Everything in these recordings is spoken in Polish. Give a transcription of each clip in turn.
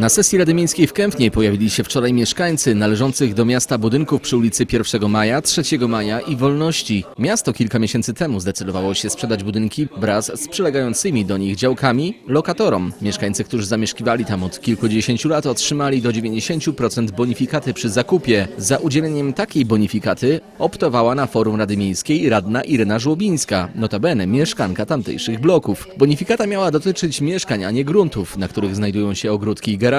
Na sesji Rady Miejskiej w Kępnie pojawili się wczoraj mieszkańcy należących do miasta budynków przy ulicy 1 Maja, 3 Maja i Wolności. Miasto kilka miesięcy temu zdecydowało się sprzedać budynki wraz z przylegającymi do nich działkami lokatorom. Mieszkańcy, którzy zamieszkiwali tam od kilkudziesięciu lat otrzymali do 90% bonifikaty przy zakupie. Za udzieleniem takiej bonifikaty optowała na forum Rady Miejskiej radna Irena Żłobińska, notabene mieszkanka tamtejszych bloków. Bonifikata miała dotyczyć mieszkań, a nie gruntów, na których znajdują się ogródki i.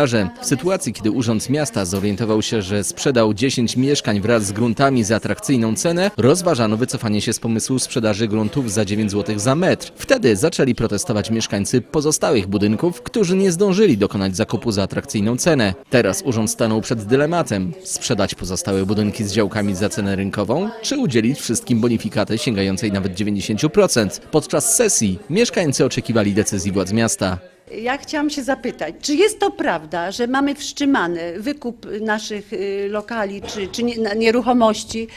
W sytuacji, kiedy Urząd Miasta zorientował się, że sprzedał 10 mieszkań wraz z gruntami za atrakcyjną cenę, rozważano wycofanie się z pomysłu sprzedaży gruntów za 9 zł za metr. Wtedy zaczęli protestować mieszkańcy pozostałych budynków, którzy nie zdążyli dokonać zakupu za atrakcyjną cenę. Teraz urząd stanął przed dylematem: sprzedać pozostałe budynki z działkami za cenę rynkową, czy udzielić wszystkim bonifikaty sięgającej nawet 90%. Podczas sesji mieszkańcy oczekiwali decyzji władz miasta. Ja chciałam się zapytać, czy jest to prawda, że mamy wstrzymany wykup naszych y, lokali czy, czy nieruchomości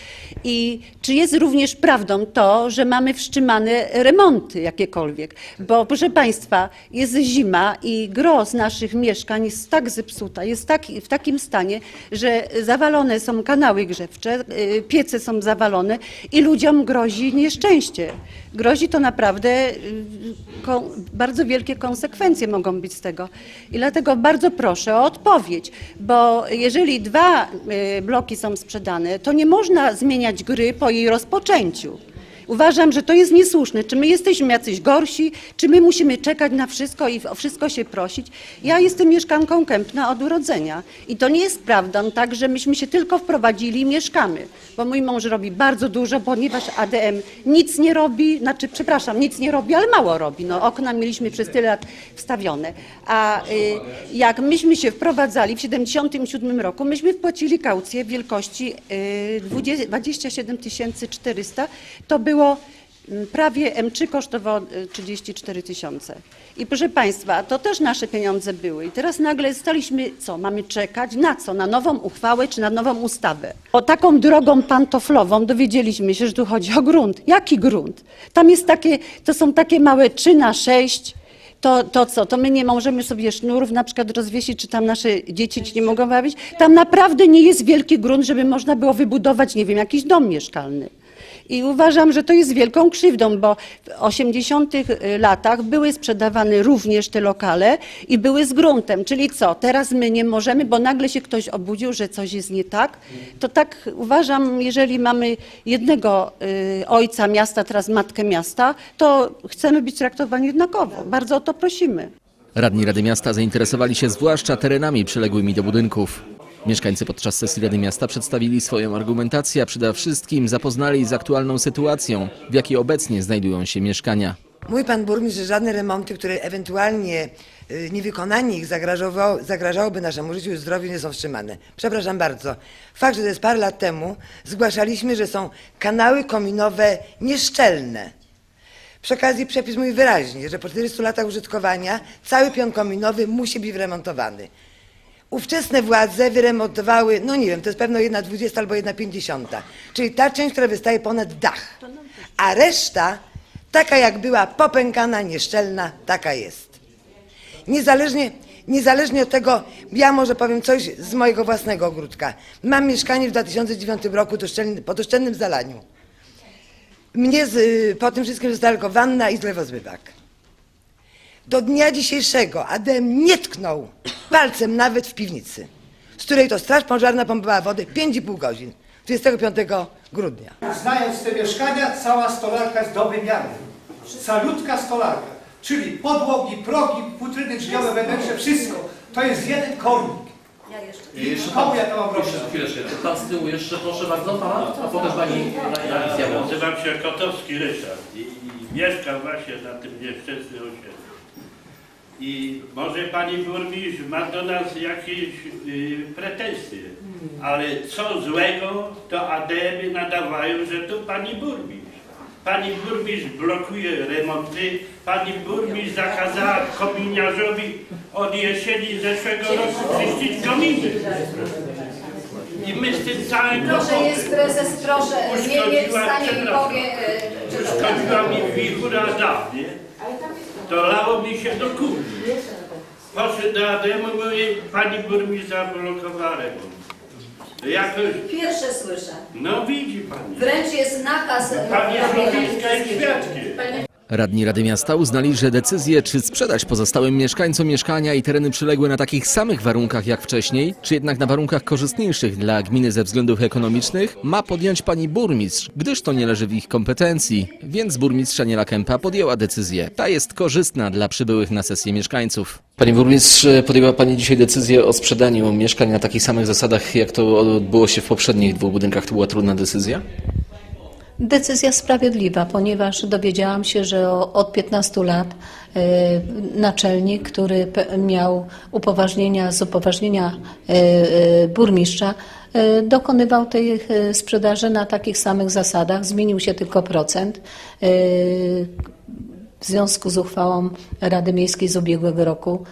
i czy jest również prawdą to, że mamy wstrzymane remonty jakiekolwiek? Bo proszę Państwa, jest zima i gro z naszych mieszkań jest tak zepsuta, jest tak, w takim stanie, że zawalone są kanały grzewcze, y, piece są zawalone i ludziom grozi nieszczęście. Grozi to naprawdę y, bardzo wielkie konsekwencje mogą być z tego. I dlatego bardzo proszę o odpowiedź, bo jeżeli dwa y, bloki są sprzedane, to nie można zmieniać gry po jej rozpoczęciu. Uważam, że to jest niesłuszne. Czy my jesteśmy jacyś gorsi, czy my musimy czekać na wszystko i o wszystko się prosić? Ja jestem mieszkanką Kępna od urodzenia i to nie jest prawdą tak, że myśmy się tylko wprowadzili i mieszkamy, bo mój mąż robi bardzo dużo, ponieważ ADM nic nie robi, znaczy przepraszam, nic nie robi, ale mało robi. No, okna mieliśmy przez tyle lat wstawione. A y, jak myśmy się wprowadzali w 77 roku, myśmy wpłacili kaucję wielkości y, 20 27 400. To było mm, prawie M3 kosztowało y, 34 tysiące. I proszę Państwa, to też nasze pieniądze były. I teraz nagle staliśmy, co, mamy czekać na co? Na nową uchwałę czy na nową ustawę? O taką drogą pantoflową dowiedzieliśmy się, że tu chodzi o grunt. Jaki grunt? Tam jest takie, to są takie małe 3 na 6 to, to co, to my nie możemy sobie sznurów na przykład rozwiesić, czy tam nasze dzieci ci nie mogą bawić. Tam naprawdę nie jest wielki grunt, żeby można było wybudować, nie wiem, jakiś dom mieszkalny. I uważam, że to jest wielką krzywdą, bo w 80 latach były sprzedawane również te lokale i były z gruntem. Czyli co, teraz my nie możemy, bo nagle się ktoś obudził, że coś jest nie tak. To tak uważam, jeżeli mamy jednego y, ojca miasta, teraz matkę miasta, to chcemy być traktowani jednakowo. Bardzo o to prosimy. Radni Rady Miasta zainteresowali się zwłaszcza terenami przyległymi do budynków. Mieszkańcy podczas sesji Rady Miasta przedstawili swoją argumentację, a przede wszystkim zapoznali z aktualną sytuacją, w jakiej obecnie znajdują się mieszkania. Mój pan burmistrz, że żadne remonty, które ewentualnie y, niewykonanie ich zagrażałoby naszemu życiu i zdrowiu, nie są wstrzymane. Przepraszam bardzo. Fakt, że to jest parę lat temu, zgłaszaliśmy, że są kanały kominowe nieszczelne. Przy okazji przepis mówi wyraźnie, że po 400 latach użytkowania cały pion kominowy musi być wyremontowany. Ówczesne władze wyremontowały, no nie wiem, to jest pewno jedna dwudziesta albo jedna pięćdziesiąta, czyli ta część, która wystaje ponad dach. A reszta, taka jak była popękana, nieszczelna, taka jest. Niezależnie, niezależnie od tego, ja może powiem coś z mojego własnego ogródka. Mam mieszkanie w 2009 roku do szczelny, pod oszczędnym zalaniu. Mnie z, po tym wszystkim została tylko wanna i zlewozmywak. Do dnia dzisiejszego ADM nie tknął palcem nawet w piwnicy, z której to straż pożarna pompowała wodę 5,5 godzin, 25 grudnia. Znając te mieszkania, cała stolarka jest dobrej miary. Calutka stolarka. Czyli podłogi, progi, futryny drzwiowe, wewnętrzne, wszystko. To jest jeden kornik. I jeszcze Komu ja to mam robić? Jeszcze chwileczkę. Pan z tyłu jeszcze, proszę bardzo, pana, a potem pani reakcja była. Nazywam się Kotowski Ryszard i, i mieszkam właśnie na tym nieszczęsnym osiedlu. I może pani burmistrz ma do nas jakieś y, pretensje, ale co złego to ADM-y nadawają, że to pani burmistrz. Pani burmistrz blokuje remonty, pani burmistrz zakazała kominiarzowi od jesieni zeszłego roku czyścić kominy. I my z tym całym Proszę, jest prezes, proszę, nie, nie Uszkodziła, wstanie i powie, e, Uszkodziła mi wichura dawnie, to lało mi się do kuchni. Poszedł do Ademu, mówi, pani burmistrz zablokowała remont. Jakoś, Pierwsze słyszę. no widzi pani. Wręcz jest nakaz Pani jest lotniska i świadkiem. Radni Rady Miasta uznali, że decyzję, czy sprzedać pozostałym mieszkańcom mieszkania i tereny przyległe na takich samych warunkach jak wcześniej, czy jednak na warunkach korzystniejszych dla gminy ze względów ekonomicznych, ma podjąć pani burmistrz, gdyż to nie leży w ich kompetencji. Więc burmistrz Aniela Kępa podjęła decyzję. Ta jest korzystna dla przybyłych na sesję mieszkańców. Pani burmistrz, podjęła pani dzisiaj decyzję o sprzedaniu mieszkań na takich samych zasadach, jak to odbyło się w poprzednich dwóch budynkach. To była trudna decyzja? Decyzja sprawiedliwa, ponieważ dowiedziałam się, że od 15 lat e, naczelnik, który miał upoważnienia z upoważnienia e, e, burmistrza, dokonywał tej sprzedaży na takich samych zasadach. Zmienił się tylko procent. W związku z uchwałą Rady Miejskiej z ubiegłego roku,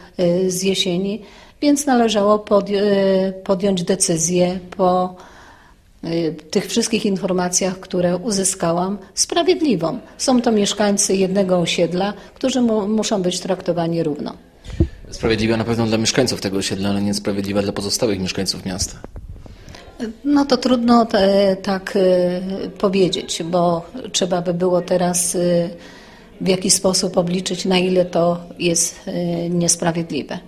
z jesieni, więc należało podj- podjąć decyzję po y, tych wszystkich informacjach, które uzyskałam, sprawiedliwą. Są to mieszkańcy jednego osiedla, którzy mu, muszą być traktowani równo. Sprawiedliwa na pewno dla mieszkańców tego osiedla, ale niesprawiedliwa dla pozostałych mieszkańców miasta. No to trudno e, tak e, powiedzieć, bo trzeba by było teraz e, w jakiś sposób obliczyć, na ile to jest e, niesprawiedliwe.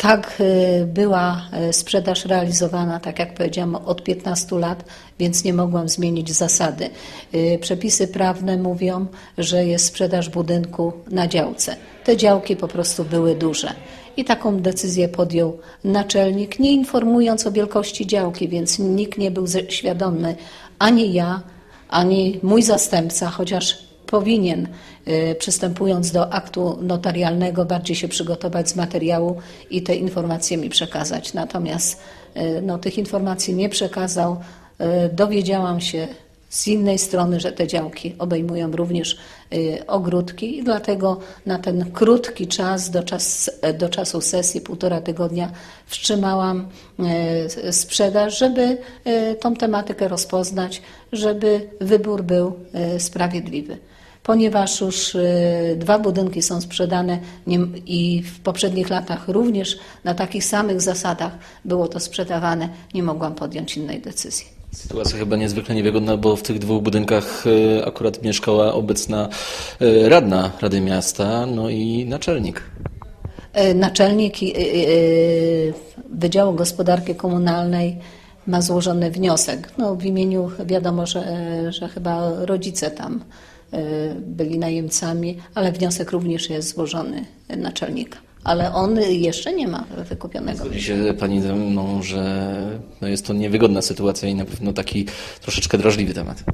Tak e, była e, sprzedaż realizowana, tak jak powiedziałam, od 15 lat, więc nie mogłam zmienić zasady. E, Przepisy prawne mówią, że jest sprzedaż budynku na działce. Te działki po prostu były duże. I taką decyzję podjął naczelnik, nie informując o wielkości działki, więc nikt nie był świadomy, ani ja, ani mój zastępca, chociaż powinien, y, przystępując do aktu notarialnego, bardziej się przygotować z materiału i te informacje mi przekazać. Natomiast y, no, tych informacji nie przekazał. Y, Dowiedziałam się z innej strony, że te działki obejmują również ogródki i dlatego na ten krótki czas do, czas, do czasu sesji, półtora tygodnia, wstrzymałam sprzedaż, żeby tą tematykę rozpoznać, żeby wybór był sprawiedliwy. Ponieważ już y, dwa budynki są sprzedane i w poprzednich latach również na takich samych zasadach było to sprzedawane, nie mogłam podjąć innej decyzji. Sytuacja chyba niezwykle niewygodna, bo w tych dwóch budynkach e, akurat mieszkała obecna e, radna Rady Miasta, no i naczelnik. Naczelnik Wydziału Gospodarki Komunalnej ma złożony wniosek. No, w imieniu wiadomo, że, że chyba rodzice tam byli najemcami, ale wniosek również jest złożony naczelnika. Ale on jeszcze nie ma wykupionego. Zgodzi się pani ze mną, że no jest to niewygodna sytuacja i na pewno taki troszeczkę drażliwy temat.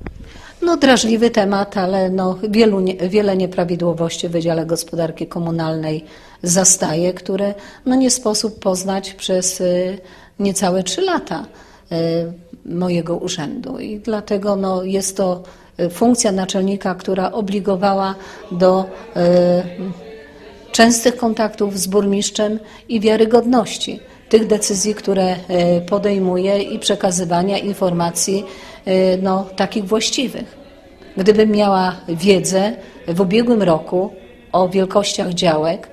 No, drażliwy temat, ale no, wielu, wiele nieprawidłowości w Wydziale Gospodarki Komunalnej zastaje, które no, nie sposób poznać przez y, niecałe trzy lata y, mojego urzędu. I dlatego no, jest to funkcja naczelnika, która obligowała do y, częstych kontaktów z burmistrzem i wiarygodności tych decyzji, które e, podejmuje i przekazywania informacji e, no, takich właściwych. Gdybym miała wiedzę w ubiegłym roku o wielkościach działek,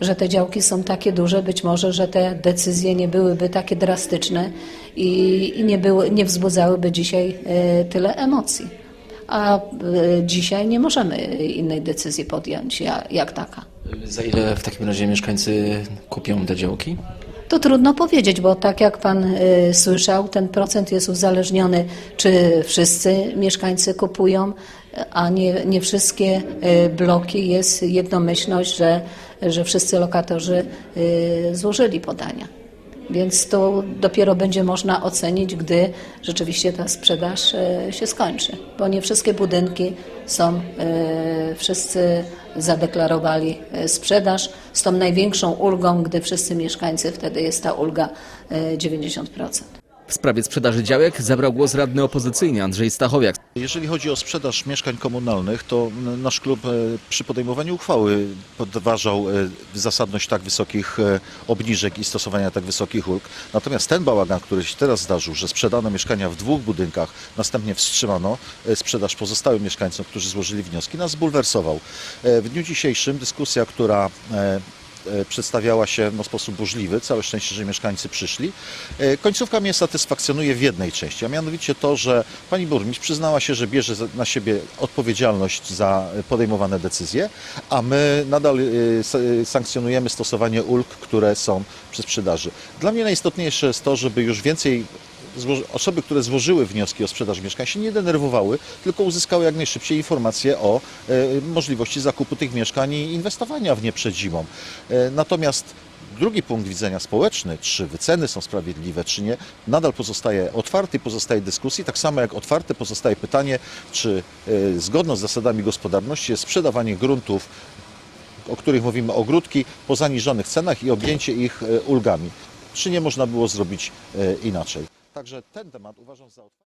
że te działki są takie duże, być może, że te decyzje nie byłyby takie drastyczne i, i nie, były, nie wzbudzałyby dzisiaj e, tyle emocji. A e, dzisiaj nie możemy innej decyzji podjąć ja- jak taka. Za ile w takim razie mieszkańcy kupią te działki? To trudno powiedzieć, bo tak jak Pan y, słyszał, ten procent jest uzależniony, czy wszyscy mieszkańcy kupują, a nie, nie wszystkie y, bloki jest jednomyślność, że, że wszyscy lokatorzy y, złożyli podania. Więc to dopiero będzie można ocenić, gdy rzeczywiście ta sprzedaż y, się skończy, bo nie wszystkie budynki są, y, wszyscy zadeklarowali y, sprzedaż z tą największą ulgą, gdy wszyscy mieszkańcy, wtedy jest ta ulga y, 90%. W sprawie sprzedaży działek zabrał głos radny opozycyjny Andrzej Stachowiak. Jeżeli chodzi o sprzedaż mieszkań komunalnych, to nasz klub e, przy podejmowaniu uchwały podważał e, zasadność tak wysokich e, obniżek i stosowania tak wysokich ulg. Natomiast ten bałagan, który się teraz zdarzył, że sprzedano mieszkania w dwóch budynkach, następnie wstrzymano sprzedaż pozostałym mieszkańcom, którzy złożyli wnioski, nas zbulwersował. W dniu dzisiejszym dyskusja, która przedstawiała się no, w sposób burzliwy. Całe szczęście, że mieszkańcy przyszli. E, Końcówka mnie satysfakcjonuje w jednej części, a mianowicie to, że pani burmistrz przyznała się, że bierze na siebie odpowiedzialność za podejmowane decyzje, a my nadal e, e, sankcjonujemy stosowanie ulg, które są przy sprzedaży. Dla mnie najistotniejsze jest to, żeby już więcej osoby, które złożyły wnioski o sprzedaż mieszkań się nie denerwowały, tylko uzyskały jak najszybciej informacje o e, możliwości zakupu tych mieszkań i inwestowania w nie przed zimą. E, natomiast drugi punkt widzenia społeczny, czy wyceny są sprawiedliwe, czy nie, nadal pozostaje otwarty i pozostaje dyskusji, tak samo jak otwarte pozostaje pytanie, czy e, zgodno z zasadami gospodarności jest sprzedawanie gruntów o których mówimy ogródki po zaniżonych cenach i objęcie ich ulgami. Czy nie można było zrobić inaczej? Także ten temat uważam za otwarty.